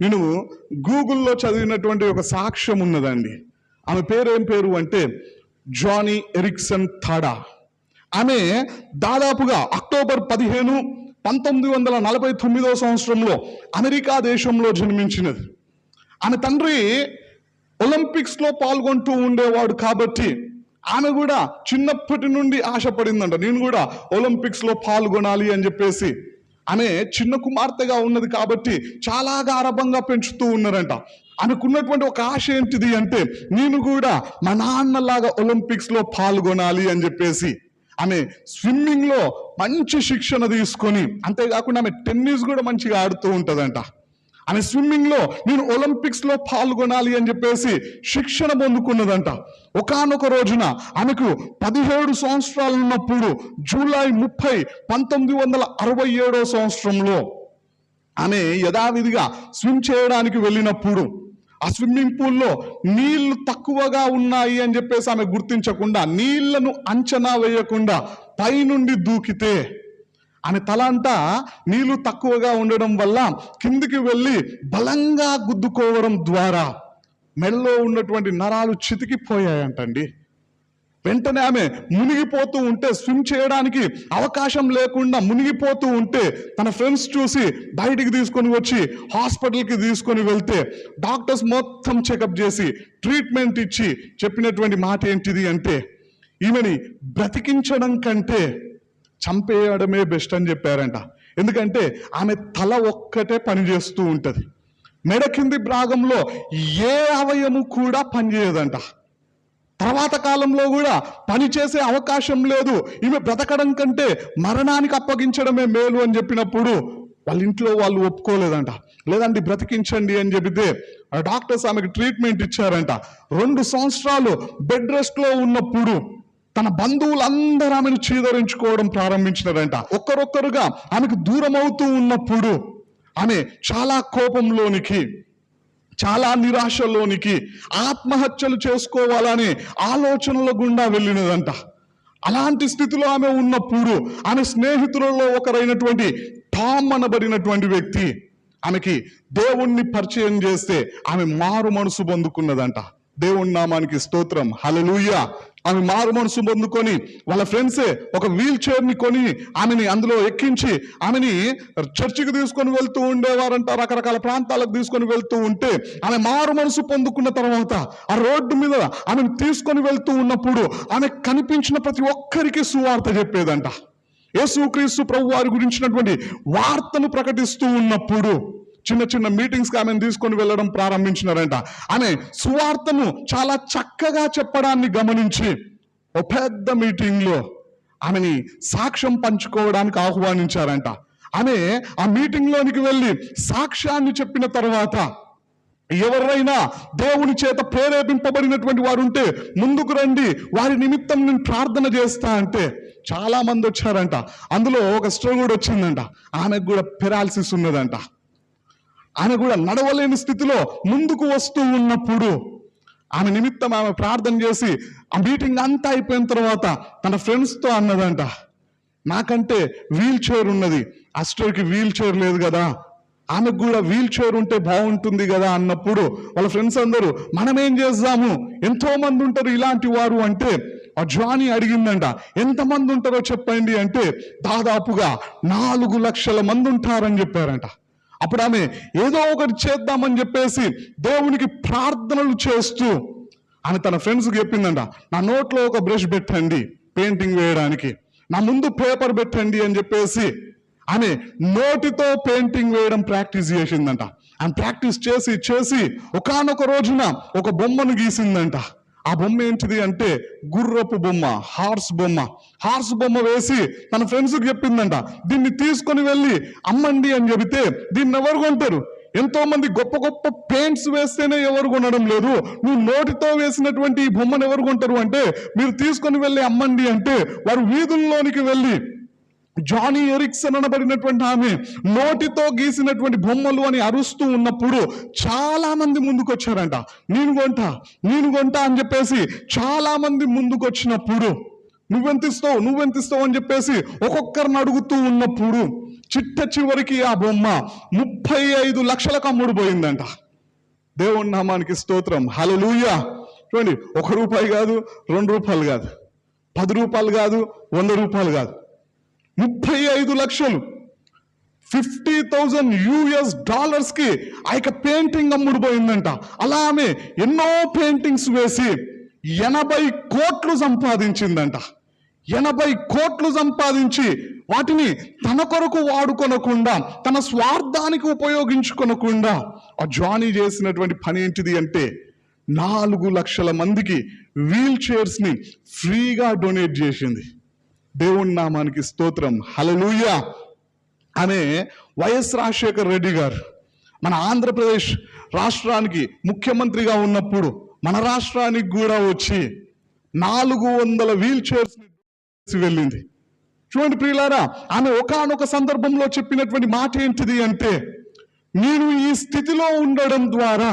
నేను గూగుల్లో చదివినటువంటి ఒక సాక్ష్యం ఉన్నదండి. ఆమె పేరు ఏం పేరు అంటే జానీ ఎరిక్సన్ థాడా. ఆమె దాదాపుగా అక్టోబర్ పదిహేను పంతొమ్మిది వందల నలభై తొమ్మిదవ సంవత్సరంలో అమెరికా దేశంలో జన్మించినది. ఆమె తండ్రి ఒలింపిక్స్లో పాల్గొంటూ ఉండేవాడు కాబట్టి ఆమె కూడా చిన్నప్పటి నుండి ఆశపడిందంట. నేను కూడా ఒలింపిక్స్లో పాల్గొనాలి అని చెప్పేసి ఆమె చిన్న కుమార్తెగా ఉన్నది కాబట్టి చాలా గారభంగా పెంచుతూ ఉన్నారంట. ఆమెకున్నటువంటి ఒక ఆశ ఏంటిది అంటే నేను కూడా మా నాన్నలాగా ఒలింపిక్స్లో పాల్గొనాలి అని చెప్పేసి ఆమె స్విమ్మింగ్లో మంచి శిక్షణ తీసుకొని అంతేకాకుండా ఆమె టెన్నిస్ కూడా మంచిగా ఆడుతూ ఉంటుందంట. ఆమె స్విమ్మింగ్లో నేను ఒలింపిక్స్లో పాల్గొనాలి అని చెప్పేసి శిక్షణ పొందుకున్నదంట. ఒకానొక రోజున ఆమెకు పదిహేడు సంవత్సరాలు ఉన్నప్పుడు జూలై ముప్పై పంతొమ్మిది వందల అరవై ఏడో సంవత్సరంలో ఆమె యథావిధిగా స్విమ్ చేయడానికి వెళ్ళినప్పుడు ఆ స్విమ్మింగ్ పూల్లో నీళ్ళు తక్కువగా ఉన్నాయి అని చెప్పేసి ఆమె గుర్తించకుండా నీళ్ళను అంచనా వేయకుండా పైనుండి దూకితే ఆమె తల అంతా నీళ్ళు తక్కువగా ఉండడం వల్ల కిందికి వెళ్ళి బలంగా గుద్దుకోవడం ద్వారా మెడలో ఉన్నటువంటి నరాలు చితికిపోయాయంటండి. వెంటనే ఆమె మునిగిపోతూ ఉంటే స్విమ్ చేయడానికి అవకాశం లేకుండా మునిగిపోతూ ఉంటే తన ఫ్రెండ్స్ చూసి బయటికి తీసుకొని వచ్చి హాస్పిటల్కి తీసుకొని వెళ్తే డాక్టర్స్ మొత్తం చెకప్ చేసి ట్రీట్మెంట్ ఇచ్చి చెప్పినటువంటి మాట ఏంటిది అంటే ఈమెని బ్రతికించడం కంటే చంపేయడమే బెస్ట్ అని చెప్పారంట. ఎందుకంటే ఆమె తల ఒక్కటే పనిచేస్తూ ఉంటుంది. మెడ కింది భాగంలో ఏ అవయము కూడా పనిచేయదంట తర్వాత కాలంలో కూడా పని చేసే అవకాశం లేదు. ఈమె బ్రతకడం కంటే మరణానికి అప్పగించడమే మేలు అని చెప్పినప్పుడు వాళ్ళ ఇంట్లో వాళ్ళు ఒప్పుకోలేదంట. లేదండి బ్రతికించండి అని చెబితే ఆ డాక్టర్స్ ఆమెకు ట్రీట్మెంట్ ఇచ్చారంట. రెండు సంవత్సరాలు బెడ్ రెస్ట్లో ఉన్నప్పుడు తన బంధువులందరూ ఆమెను చీదరించుకోవడం ప్రారంభించినారంట ఒక్కరొక్కరుగా ఆమెకు దూరం అవుతూ ఉన్నప్పుడు ఆమె చాలా కోపంలోనికి చాలా నిరాశలోనికి ఆత్మహత్యలు చేసుకోవాలని ఆలోచనల గుండా వెళ్ళినదంట. అలాంటి స్థితిలో ఆమె ఉన్నప్పుడు ఆమె స్నేహితులలో ఒకరైనటువంటి టామ్ అనబడినటువంటి వ్యక్తి ఆమెకి దేవుణ్ణి పరిచయం చేస్తే ఆమె మారు మనసు పొందుకున్నదంట. దేవుని నామానికి స్తోత్రం. హలలుయ ఆమె మారు మనసు పొందుకొని వాళ్ళ ఫ్రెండ్సే ఒక వీల్ చైర్ని కొని ఆమెని అందులో ఎక్కించి ఆమెని చర్చికి తీసుకొని వెళ్తూ ఉండేవారంట. రకరకాల ప్రాంతాలకు తీసుకొని వెళ్తూ ఉంటే ఆమె మారు మనసు పొందుకున్న తర్వాత ఆ రోడ్డు మీద ఆమెను తీసుకొని వెళ్తూ ఉన్నప్పుడు ఆమె కనిపించిన ప్రతి ఒక్కరికి సువార్త చెప్పేదంట. యేసుక్రీస్తు ప్రభు వారి గురించినటువంటి వార్తను ప్రకటిస్తూ ఉన్నప్పుడు చిన్న చిన్న మీటింగ్స్కి ఆమెను తీసుకొని వెళ్ళడం ప్రారంభించినారంట. అనే సువార్తను చాలా చక్కగా చెప్పడాన్ని గమనించి ఒక పెద్ద మీటింగ్లో ఆమెని సాక్ష్యం పంచుకోవడానికి ఆహ్వానించారంట. ఆమె ఆ మీటింగ్లోనికి వెళ్ళి సాక్ష్యాన్ని చెప్పిన తర్వాత ఎవరైనా దేవుని చేత ప్రేరేపింపబడినటువంటి వారు ఉంటే ముందుకు రండి వారి నిమిత్తం నేను ప్రార్థన చేస్తా అంటే చాలా మంది వచ్చారంట. అందులో ఒక స్టోర్ కూడా వచ్చిందంట. ఆమెకు కూడా పెరాలసిస్ ఉన్నదంట. ఆమె కూడా నడవలేని స్థితిలో ముందుకు వస్తూ ఉన్నప్పుడు ఆమె నిమిత్తం ఆమె ప్రార్థన చేసి ఆ మీటింగ్ అంతా అయిపోయిన తర్వాత తన ఫ్రెండ్స్తో అన్నదంట నాకంటే వీల్ చైర్ ఉన్నది అస్టర్కి వీల్ చైర్ లేదు కదా ఆమెకు కూడా వీల్ చైర్ ఉంటే బాగుంటుంది కదా అన్నప్పుడు వాళ్ళ ఫ్రెండ్స్ అందరూ మనం ఏం చేద్దాము ఎంతో మంది ఉంటారు ఇలాంటి వారు అంటే ఆ జానీ అడిగిందంట ఎంతమంది ఉంటారో చెప్పండి అంటే దాదాపుగా నాలుగు లక్షల మంది ఉంటారని చెప్పారంట. అప్పుడు ఆమె ఏదో ఒకటి చేద్దామని చెప్పేసి దేవునికి ప్రార్థనలు చేస్తూ ఆమె తన ఫ్రెండ్స్కి చెప్పిందంట నా నోట్లో ఒక బ్రష్ పెట్టండి పెయింటింగ్ వేయడానికి నా ముందు పేపర్ పెట్టండి అని చెప్పేసి ఆమె నోటితో పెయింటింగ్ వేయడం ప్రాక్టీస్ చేసిందంట. ఆమె ప్రాక్టీస్ చేసి చేసి ఒకానొక రోజున ఒక బొమ్మను గీసిందంట. ఆ బొమ్మ ఏంటిది అంటే గుర్రపు బొమ్మ హార్స్ బొమ్మ. హార్స్ బొమ్మ వేసి తన ఫ్రెండ్స్కి చెప్పిందంట దీన్ని తీసుకొని వెళ్ళి అమ్మండి అని చెబితే దీన్ని ఎవరు కొంటారు? ఎంతో మంది గొప్ప గొప్ప పెయింట్స్ వేస్తేనే ఎవరు కొనడం లేదు. నువ్వు నోటితో వేసినటువంటి ఈ బొమ్మను ఎవరు కొంటారు అంటే మీరు తీసుకొని వెళ్ళి అమ్మండి అంటే వారు వీధుల్లోనికి వెళ్ళి జానీ ఎరిక్సన్ అనబడినటువంటి ఆమె నోటితో గీసినటువంటి బొమ్మలు అని అరుస్తూ ఉన్నప్పుడు చాలా మంది ముందుకు వచ్చారంట నేను కొంటా నేను కొంటా అని చెప్పేసి చాలా మంది ముందుకు వచ్చినప్పుడు నువ్వెంత ఇస్తావు నువ్వెంత ఇస్తావు అని చెప్పేసి ఒక్కొక్కరిని అడుగుతూ ఉన్నప్పుడు చిట్ట చివరికి ఆ బొమ్మ ముప్పై ఐదు లక్షలకు అమ్ముడు పోయిందంట. దేవుని నామానికి స్తోత్రం. హల్లెలూయా. చూడండి ఒక రూపాయి కాదు రెండు రూపాయలు కాదు పది రూపాయలు కాదు వంద రూపాయలు కాదు. ముప్పై ఐదు లక్షలు. ఫిఫ్టీ థౌజండ్ యుఎస్ డాలర్స్కి ఆ యొక్క పెయింటింగ్ అమ్ముడుపోయిందంట. అలా ఆమె ఎన్నో పెయింటింగ్స్ వేసి ఎనభై కోట్లు సంపాదించిందంట. ఎనభై కోట్లు సంపాదించి వాటిని తన కొరకు వాడుకొనకుండా తన స్వార్థానికి ఉపయోగించుకొనకుండా ఆ జానీ చేసినటువంటి పని ఏంటిది అంటే నాలుగు లక్షల మందికి వీల్ చైర్స్ని ఫ్రీగా డొనేట్ చేసింది. దేవుని నామానికి స్తోత్రం. హల్లెలూయా! అనే వైఎస్ రాజశేఖర్ రెడ్డి గారు మన ఆంధ్రప్రదేశ్ రాష్ట్రానికి ముఖ్యమంత్రిగా ఉన్నప్పుడు మన రాష్ట్రానికి కూడా వచ్చి నాలుగు వందల వీల్ చైర్స్ వెళ్ళింది. చూడండి ప్రియులారా ఆమె ఒకానొక సందర్భంలో చెప్పినటువంటి మాట ఏంటిది అంటే నేను ఈ స్థితిలో ఉండడం ద్వారా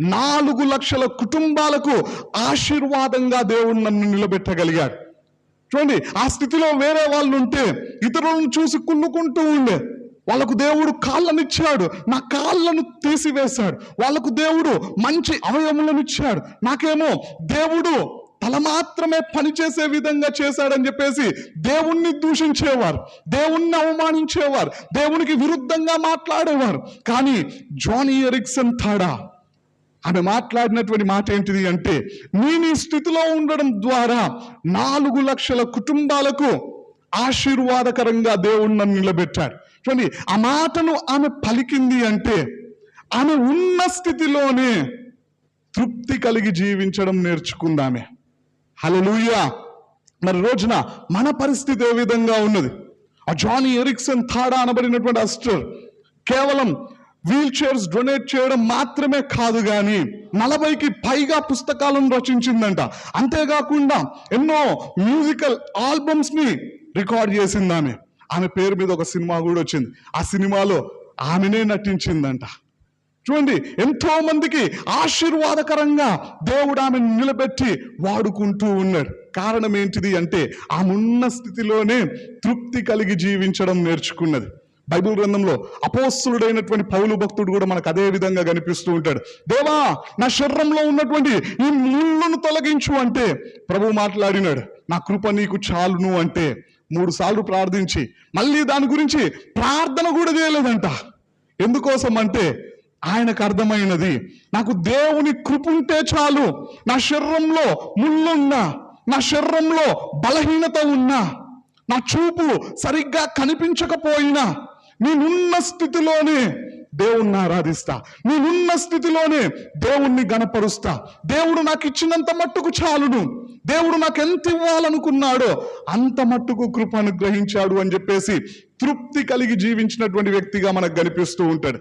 నాలుగు లక్షల కుటుంబాలకు ఆశీర్వాదంగా దేవుడు నన్ను నిలబెట్టగలిగాడు. చూడండి ఆ స్థితిలో వేరే వాళ్ళు ఉంటే ఇతరులను చూసి కుళ్ళుకుంటూ ఉండే వాళ్ళకు దేవుడు కాళ్ళను ఇచ్చాడు నా కాళ్ళను తీసివేశాడు. వాళ్ళకు దేవుడు మంచి అవయములను ఇచ్చాడు. నాకేమో దేవుడు తల మాత్రమే పనిచేసే విధంగా చేశాడని చెప్పేసి దేవుణ్ణి దూషించేవారు దేవుణ్ణి అవమానించేవారు దేవునికి విరుద్ధంగా మాట్లాడేవారు. కానీ జానీ ఎరిక్సన్ తాడా? ఆమె మాట్లాడినటువంటి మాట ఏంటిది అంటే నేను ఈ స్థితిలో ఉండడం ద్వారా నాలుగు లక్షల కుటుంబాలకు ఆశీర్వాదకరంగా దేవుడు నన్ను నిలబెట్టాడు. చూడండి ఆ మాటను ఆమె పలికింది అంటే ఆమె ఉన్న స్థితిలోనే తృప్తి కలిగి జీవించడం నేర్చుకుందామె హల్లెలూయా! మరి రోజున మన పరిస్థితి ఏ విధంగా ఉన్నది? ఆ జానీ ఎరిక్సన్ థాడా అనబడినటువంటి అస్టర్ కేవలం వీల్ చైర్స్ డొనేట్ చేయడం మాత్రమే కాదు కానీ నలభైకి పైగా పుస్తకాలను రచించిందంట. అంతేకాకుండా ఎన్నో మ్యూజికల్ ఆల్బమ్స్ని రికార్డ్ చేసింది ఆమె. ఆమె పేరు మీద ఒక సినిమా కూడా వచ్చింది. ఆ సినిమాలో ఆమెనే నటించిందంట. చూడండి ఎంతో మందికి ఆశీర్వాదకరంగా దేవుడు ఆమెను నిలబెట్టి వాడుకుంటూ ఉన్నాడు. కారణం ఏంటిది అంటే ఆమె ఉన్న స్థితిలోనే తృప్తి కలిగి జీవించడం నేర్చుకున్నది. బైబిల్ గ్రంథంలో అపోస్తుడైనటువంటి పౌలు భక్తుడు కూడా మనకు అదే విధంగా కనిపిస్తూ ఉంటాడు. దేవా నా శరీరంలో ఉన్నటువంటి ఈ ముళ్ళను తొలగించు అంటే ప్రభు మాట్లాడినాడు. నా కృప నీకు చాలును అంటే మూడు సార్లు ప్రార్థించి మళ్ళీ దాని గురించి ప్రార్థన కూడా చేయలేదంట. ఎందుకోసం అంటే ఆయనకు అర్థమైనది నాకు దేవుని కృప ఉంటే చాలు నా శరీరంలో ముళ్ళున్నా నా శరీరంలో బలహీనత ఉన్నా నా చూపు సరిగ్గా కనిపించకపోయినా నేనున్న స్థితిలోనే దేవుణ్ణి ఆరాధిస్తా. నేనున్న స్థితిలోనే దేవుణ్ణి గనపరుస్తా దేవుడు నాకు ఇచ్చినంత మట్టుకు చాలును. దేవుడు నాకు ఎంత ఇవ్వాలనుకున్నాడో అంత మట్టుకు కృప అనుగ్రహించాడు అని చెప్పేసి తృప్తి కలిగి జీవించినటువంటి వ్యక్తిగా మనకు కనిపిస్తూ ఉంటాడు.